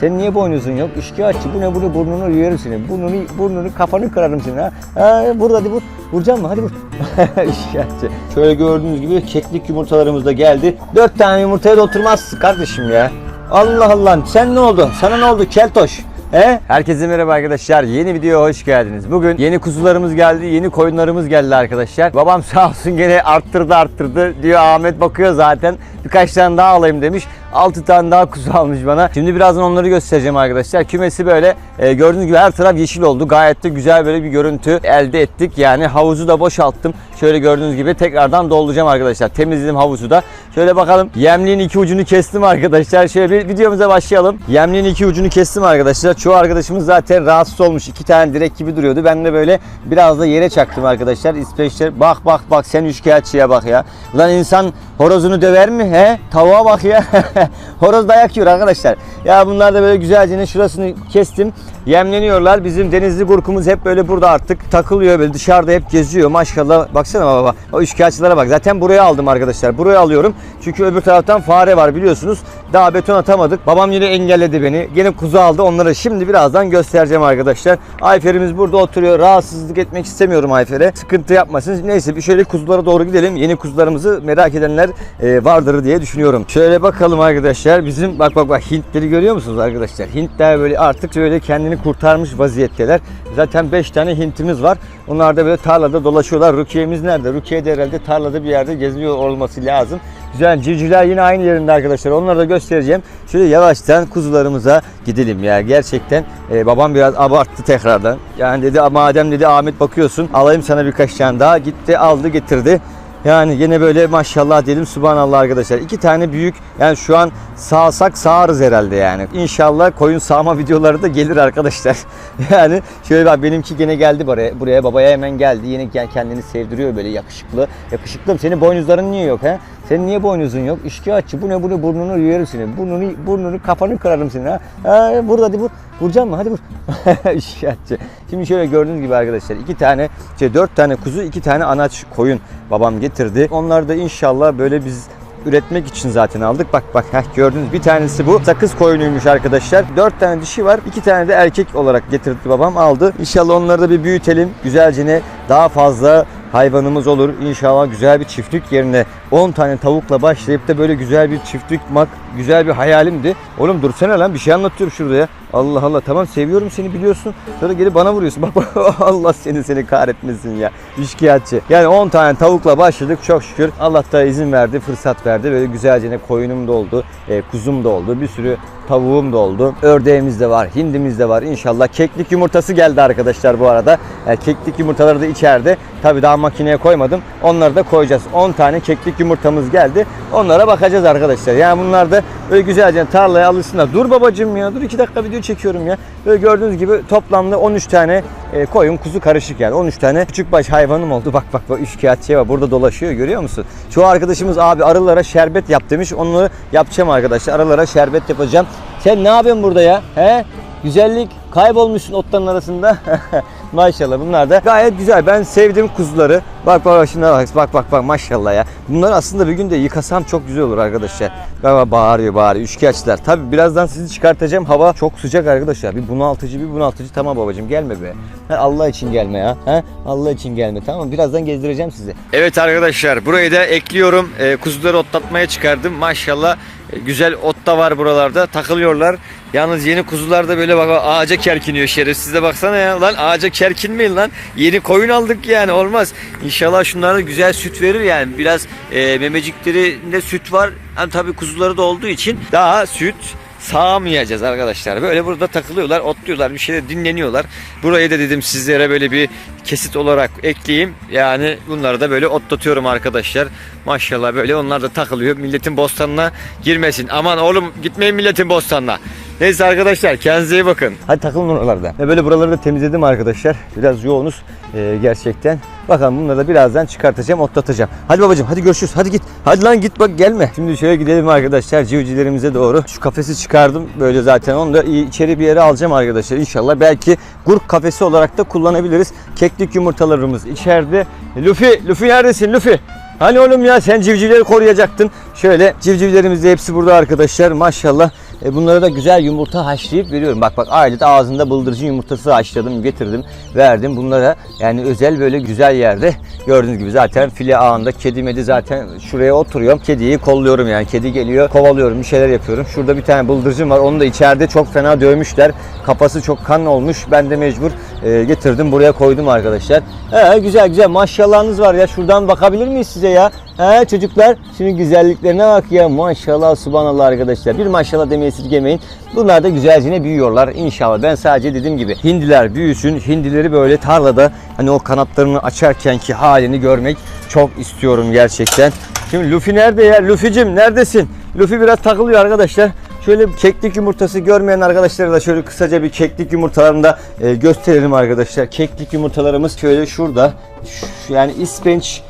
Sen niye boynuzun yok? İşkiyatçı bu ne bunu burnunu yerim seni. Burnunu, burnunu kafanı kırarım seni ha. ha vur hadi vur. Vuracağım mı? Hadi vur. İşkiyatçı. Şöyle gördüğünüz gibi keklik yumurtalarımız da geldi. Dört tane yumurtaya da oturmaz kardeşim ya. Allah Allah sen ne oldu? Sana ne oldu keltoş? He? Herkese merhaba arkadaşlar. Yeni videoya hoş geldiniz. Bugün yeni kuzularımız geldi, yeni koyunlarımız geldi arkadaşlar. Babam sağ olsun gene arttırdı arttırdı diyor. Ahmet bakıyor zaten. Birkaç tane daha alayım demiş. 6 tane daha kuzu almış bana. Şimdi birazdan onları göstereceğim arkadaşlar. Kümesi böyle e, gördüğünüz gibi her taraf yeşil oldu. Gayet de güzel böyle bir görüntü elde ettik. Yani havuzu da boşalttım. Şöyle gördüğünüz gibi tekrardan dolduracağım arkadaşlar. Temizledim havuzu da. Şöyle bakalım. Yemliğin iki ucunu kestim arkadaşlar. Şöyle bir videomuza başlayalım. Yemliğin iki ucunu kestim arkadaşlar. Çoğu arkadaşımız zaten rahatsız olmuş. İki tane direk gibi duruyordu. Ben de böyle biraz da yere çaktım arkadaşlar. İsveçler. Bak bak bak sen üçkağıtçıya bak ya. Lan insan horozunu döver mi? He? Tavuğa bak ya. Horoz dayak yiyor arkadaşlar. Ya bunlar da böyle güzelce şurasını kestim. Yemleniyorlar. Bizim denizli gurkumuz hep böyle burada artık takılıyor böyle dışarıda hep geziyor. Maşallah baksana baba. O üçkağıtçılara bak. Zaten buraya aldım arkadaşlar. Buraya alıyorum. Çünkü öbür taraftan fare var biliyorsunuz. Daha beton atamadık. Babam yine engelledi beni. Gene kuzu aldı. Onları şimdi birazdan göstereceğim arkadaşlar. Ayfer'imiz burada oturuyor. Rahatsızlık etmek istemiyorum Ayfer'e. Sıkıntı yapmasın. Neyse bir şöyle kuzulara doğru gidelim. Yeni kuzularımızı merak edenler e, vardır diye düşünüyorum. Şöyle bakalım arkadaşlar. Bizim bak bak bak Hintleri görüyor musunuz arkadaşlar? Hintler böyle artık şöyle kendini kurtarmış vaziyetteler. Zaten 5 tane Hintimiz var. Onlar da böyle tarlada dolaşıyorlar. Rukiye'miz nerede? Rukiye de herhalde tarlada bir yerde geziyor olması lazım. Güzel civcivler yine aynı yerinde arkadaşlar. Onları da göstereceğim. Şöyle yavaştan kuzularımıza gidelim ya. Gerçekten e, babam biraz abarttı tekrardan. Yani dedi madem dedi Ahmet bakıyorsun alayım sana birkaç tane daha. Gitti aldı getirdi. Yani yine böyle maşallah diyelim subhanallah arkadaşlar. İki tane büyük yani şu an sağsak sağarız herhalde yani. İnşallah koyun sağma videoları da gelir arkadaşlar. yani şöyle bak benimki gene geldi buraya. Buraya babaya hemen geldi. Yine kendini sevdiriyor böyle yakışıklı. Yakışıklım senin boynuzların niye yok he? Senin niye boynuzun yok? İşkiyatçı bu ne bunu burnunu yerim seni. Burnunu, burnunu kafanı kırarım seni ha. ha vur hadi vur. Vuracağım mı? Hadi vur. İşkiyatçı. Şimdi şöyle gördüğünüz gibi arkadaşlar iki tane, şey dört tane kuzu, iki tane anaç koyun babam getirdi. Onlar da inşallah böyle biz üretmek için zaten aldık. Bak bak heh, gördünüz bir tanesi bu. Sakız koyunuymuş arkadaşlar. Dört tane dişi var. iki tane de erkek olarak getirdi babam aldı. İnşallah onları da bir büyütelim. Güzelce ne daha fazla hayvanımız olur. İnşallah güzel bir çiftlik yerine 10 tane tavukla başlayıp da böyle güzel bir çiftlik mak güzel bir hayalimdi. Oğlum dursana lan bir şey anlatıyorum şurada ya. Allah Allah tamam seviyorum seni biliyorsun. Sonra gelip bana vuruyorsun. Bak Allah seni seni kahretmesin ya. İşkiyatçı. Yani 10 tane tavukla başladık çok şükür. Allah da izin verdi, fırsat verdi. Böyle güzelce koyunum da oldu, e, kuzum da oldu. Bir sürü tavuğum da oldu. Ördeğimiz de var, hindimiz de var. İnşallah keklik yumurtası geldi arkadaşlar bu arada. Yani keklik yumurtaları da içeride. Tabii daha makineye koymadım. Onları da koyacağız. 10 tane keklik yumurtamız geldi. Onlara bakacağız arkadaşlar. Yani bunlar da böyle güzelce tarlaya alışsınlar. Dur babacığım ya. Dur 2 dakika video çekiyorum ya. Böyle gördüğünüz gibi toplamda 13 tane e, koyun kuzu karışık yani. 13 tane küçük baş hayvanım oldu. Bak bak bak üçkağıtçıya bak. Burada dolaşıyor görüyor musun? Çoğu arkadaşımız abi arılara şerbet yap demiş. Onu yapacağım arkadaşlar. Arılara şerbet yapacağım. Sen ne yapıyorsun burada ya? He? Güzellik kaybolmuşsun otların arasında. maşallah bunlar da gayet güzel. Ben sevdim kuzuları. Bak bak şuna bak bak bak bak maşallah ya. Bunları aslında bir gün de yıkasam çok güzel olur arkadaşlar. Galiba bağırıyor bağırıyor. Üçkağıtçılar. Tabi birazdan sizi çıkartacağım. Hava çok sıcak arkadaşlar. Bir bunaltıcı bir bunaltıcı. Tamam babacığım gelme be. Allah için gelme ya. Ha? Allah için gelme tamam? Birazdan gezdireceğim sizi. Evet arkadaşlar burayı da ekliyorum. Ee, kuzuları otlatmaya çıkardım. Maşallah e, güzel ot da var buralarda. Takılıyorlar. Yalnız yeni kuzular da böyle bak ağaca kerkiniyor şerefsiz de baksana ya. Lan ağaca kerkinmeyin lan. Yeni koyun aldık yani olmaz. İnşallah şunlar da güzel süt verir yani. Biraz e, memeciklerinde süt var. Hani tabii kuzuları da olduğu için daha süt sağmayacağız arkadaşlar. Böyle burada takılıyorlar, otluyorlar, bir şeyler dinleniyorlar. Burayı da dedim sizlere böyle bir kesit olarak ekleyeyim. Yani bunları da böyle otlatıyorum arkadaşlar. Maşallah böyle onlar da takılıyor. Milletin bostanına girmesin. Aman oğlum gitmeyin milletin bostanına. Neyse arkadaşlar kendinize iyi bakın. Hadi takılın oralarda. Ve böyle buraları da temizledim arkadaşlar. Biraz yoğunuz e, gerçekten. Bakalım bunları da birazdan çıkartacağım, otlatacağım. Hadi babacığım hadi görüşürüz. Hadi git. Hadi lan git bak gelme. Şimdi şöyle gidelim arkadaşlar civcivlerimize doğru. Şu kafesi çıkardım böyle zaten. Onu da içeri bir yere alacağım arkadaşlar inşallah. Belki gurk kafesi olarak da kullanabiliriz. Keklik yumurtalarımız içeride. Luffy, Luffy neredesin Luffy? Hani oğlum ya sen civcivleri koruyacaktın. Şöyle civcivlerimiz de hepsi burada arkadaşlar. Maşallah E, bunlara da güzel yumurta haşlayıp veriyorum. Bak bak ailede ağzında bıldırcın yumurtası haşladım, getirdim, verdim. Bunlara yani özel böyle güzel yerde gördüğünüz gibi zaten file ağında kedi medi zaten şuraya oturuyorum. Kediyi kolluyorum yani. Kedi geliyor, kovalıyorum, bir şeyler yapıyorum. Şurada bir tane bıldırcın var. Onu da içeride çok fena dövmüşler. Kafası çok kan olmuş. Ben de mecbur e, getirdim buraya koydum arkadaşlar. He, güzel güzel maşallahınız var ya. Şuradan bakabilir miyiz size ya? He, çocuklar şimdi güzelliklerine bak ya. Maşallah subhanallah arkadaşlar. Bir maşallah demeyi esirgemeyin. Bunlar da güzelce büyüyorlar inşallah. Ben sadece dediğim gibi hindiler büyüsün. Hindileri böyle tarlada hani o kanatlarını açarken ki halini görmek çok istiyorum gerçekten. Şimdi Luffy nerede ya? Luffy'cim neredesin? Luffy biraz takılıyor arkadaşlar. Şöyle keklik yumurtası görmeyen arkadaşlara da şöyle kısaca bir keklik yumurtalarını da e, gösterelim arkadaşlar. Keklik yumurtalarımız şöyle şurada. Şu- yani ispenç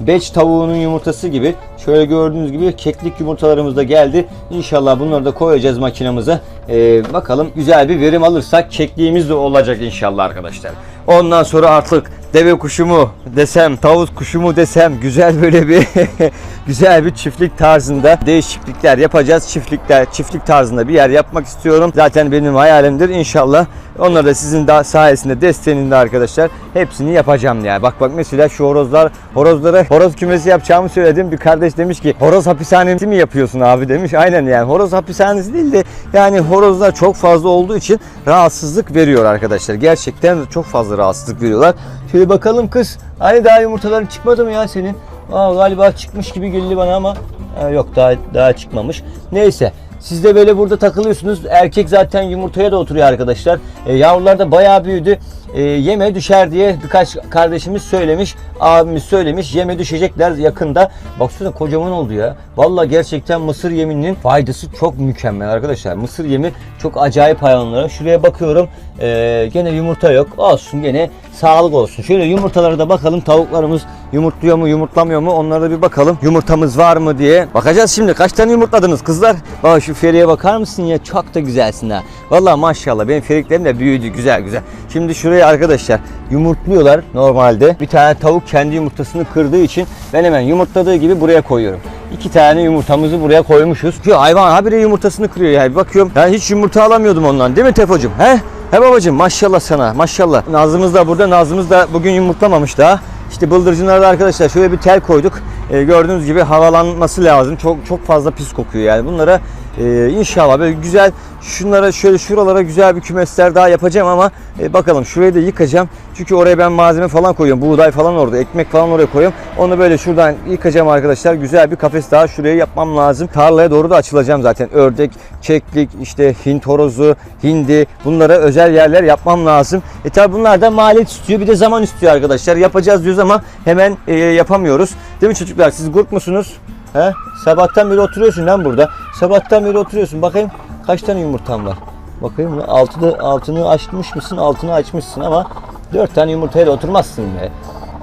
Beç tavuğunun yumurtası gibi. Şöyle gördüğünüz gibi keklik yumurtalarımız da geldi. İnşallah bunları da koyacağız makinamıza. Ee, bakalım güzel bir verim alırsak kekliğimiz de olacak inşallah arkadaşlar. Ondan sonra artık deve kuşu mu desem, tavuk kuşu mu desem güzel böyle bir güzel bir çiftlik tarzında değişiklikler yapacağız. Çiftlikler, çiftlik tarzında bir yer yapmak istiyorum. Zaten benim hayalimdir inşallah. Onları da sizin daha sayesinde desteğinde arkadaşlar hepsini yapacağım yani. Bak bak mesela şu horozlar horozlara horoz kümesi yapacağımı söyledim. Bir kardeş demiş ki horoz hapishanesi mi yapıyorsun abi demiş. Aynen yani horoz hapishanesi değil de yani horozlar çok fazla olduğu için rahatsızlık veriyor arkadaşlar. Gerçekten çok fazla rahatsızlık veriyorlar. Şöyle bakalım kız. Hani daha yumurtaların çıkmadı mı ya senin? Aa, galiba çıkmış gibi geldi bana ama Ha, yok daha daha çıkmamış. Neyse. Siz de böyle burada takılıyorsunuz. Erkek zaten yumurtaya da oturuyor arkadaşlar. E, yavrular da bayağı büyüdü. E, yeme düşer diye birkaç kardeşimiz söylemiş. Abimiz söylemiş. Yeme düşecekler yakında. Baksana kocaman oldu ya. Vallahi gerçekten mısır yeminin faydası çok mükemmel arkadaşlar. Mısır yemi çok acayip hayvanlara. Şuraya bakıyorum. E, gene yumurta yok. Olsun gene sağlık olsun. Şöyle yumurtalara da bakalım. Tavuklarımız yumurtluyor mu yumurtlamıyor mu onlara da bir bakalım. Yumurtamız var mı diye. Bakacağız şimdi. Kaç tane yumurtladınız kızlar? Bak şu Feri'ye bakar mısın ya? Çok da güzelsin ha. Vallahi maşallah benim Feriklerim de büyüdü güzel güzel. Şimdi şuraya arkadaşlar yumurtluyorlar normalde. Bir tane tavuk kendi yumurtasını kırdığı için ben hemen yumurtladığı gibi buraya koyuyorum. İki tane yumurtamızı buraya koymuşuz. Şu hayvan habire yumurtasını kırıyor yani. Bakıyorum ben hiç yumurta alamıyordum ondan değil mi Tefocuğum? He? He babacığım maşallah sana maşallah. Nazımız da burada. Nazımız da bugün yumurtlamamış daha. İşte bıldırcınlara da arkadaşlar şöyle bir tel koyduk. Ee, gördüğünüz gibi havalanması lazım. Çok çok fazla pis kokuyor yani. Bunlara e, inşallah böyle güzel şunlara şöyle şuralara güzel bir kümesler daha yapacağım ama e, bakalım şurayı da yıkacağım. Çünkü oraya ben malzeme falan koyuyorum. Buğday falan orada, ekmek falan oraya koyuyorum. Onu böyle şuradan yıkacağım arkadaşlar. Güzel bir kafes daha şuraya yapmam lazım. Tarlaya doğru da açılacağım zaten. Ördek, keklik, işte Hint horozu, hindi bunlara özel yerler yapmam lazım. E tabi bunlar da maliyet istiyor. Bir de zaman istiyor arkadaşlar. Yapacağız diyoruz ama hemen e, yapamıyoruz. Değil mi çocuklar? Siz grup musunuz? He? Sabahtan beri oturuyorsun lan burada. Sabahtan beri oturuyorsun. Bakayım kaç tane yumurtan var. Bakayım altını, altını açmış mısın? Altını açmışsın ama dört tane yumurtaya da oturmazsın be.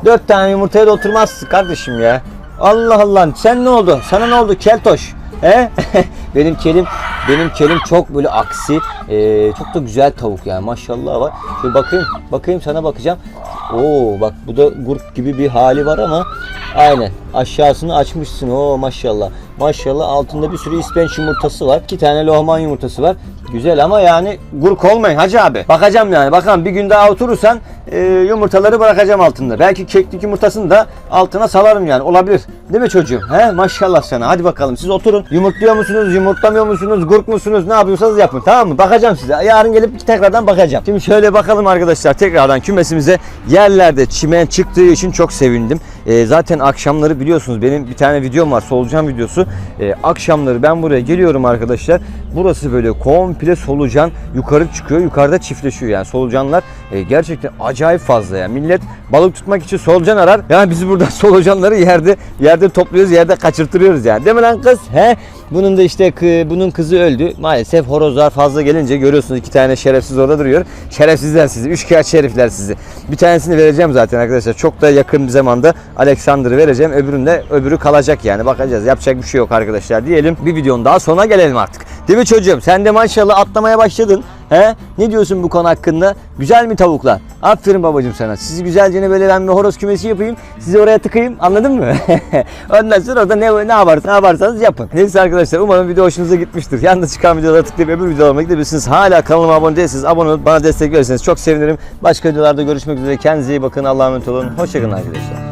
Dört tane yumurtaya da oturmazsın kardeşim ya. Allah Allah sen ne oldu? Sana ne oldu keltoş? He? benim kelim benim kelim çok böyle aksi. Ee, çok da güzel tavuk yani maşallah var. Şöyle bakayım bakayım sana bakacağım. Oo bak bu da gurk gibi bir hali var ama aynen aşağısını açmışsın. Oo maşallah. Maşallah altında bir sürü ispenç yumurtası var. iki tane lohman yumurtası var. Güzel ama yani gurk olmayın hacı abi. Bakacağım yani. Bakalım bir gün daha oturursan e, yumurtaları bırakacağım altında. Belki keklik yumurtasını da altına salarım yani. Olabilir. Değil mi çocuğum? He? Maşallah sana. Hadi bakalım siz oturun. Yumurtluyor musunuz? Yumurtlamıyor musunuz? Gurk musunuz? Ne yapıyorsanız yapın. Tamam mı? Bakacağım size. Yarın gelip tekrardan bakacağım. Şimdi şöyle bakalım arkadaşlar. Tekrardan kümesimize yerlerde çimen çıktığı için çok sevindim. E, zaten akşamları biliyorsunuz benim bir tane videom var. Solucan videosu. E, akşamları ben buraya geliyorum arkadaşlar. Burası böyle komple solucan yukarı çıkıyor. Yukarıda çiftleşiyor yani solucanlar e, gerçekten acayip fazla yani. Millet balık tutmak için solucan arar. Yani biz burada solucanları yerde yerde topluyoruz, yerde kaçırtırıyoruz yani. Değil mi lan kız? He? Bunun da işte bunun kızı öldü. Maalesef horozlar fazla gelince görüyorsunuz iki tane şerefsiz orada duruyor. Şerefsizler sizi. Üç kağıt şerifler sizi. Bir tanesini vereceğim zaten arkadaşlar. Çok da yakın bir zamanda Alexander'ı vereceğim. Öbüründe öbürü kalacak yani. Bakacağız. Yapacak bir şey yok arkadaşlar diyelim. Bir videonun daha sonuna gelelim artık. Değil mi çocuğum? Sen de maşallah atlamaya başladın. He? Ne diyorsun bu konu hakkında? Güzel mi tavuklar? Aferin babacığım sana. Sizi güzelce böyle ben bir horoz kümesi yapayım. Sizi oraya tıkayım. Anladın mı? Ondan sonra orada ne, ne, yapar, ne yaparsanız yapın. Neyse arkadaşlar umarım video hoşunuza gitmiştir. Yanında çıkan videolara tıklayıp öbür videolarıma gidebilirsiniz. Hala kanalıma abone değilseniz abone olup bana destek verirseniz çok sevinirim. Başka videolarda görüşmek üzere. Kendinize iyi bakın. Allah'a emanet olun. Hoşçakalın arkadaşlar.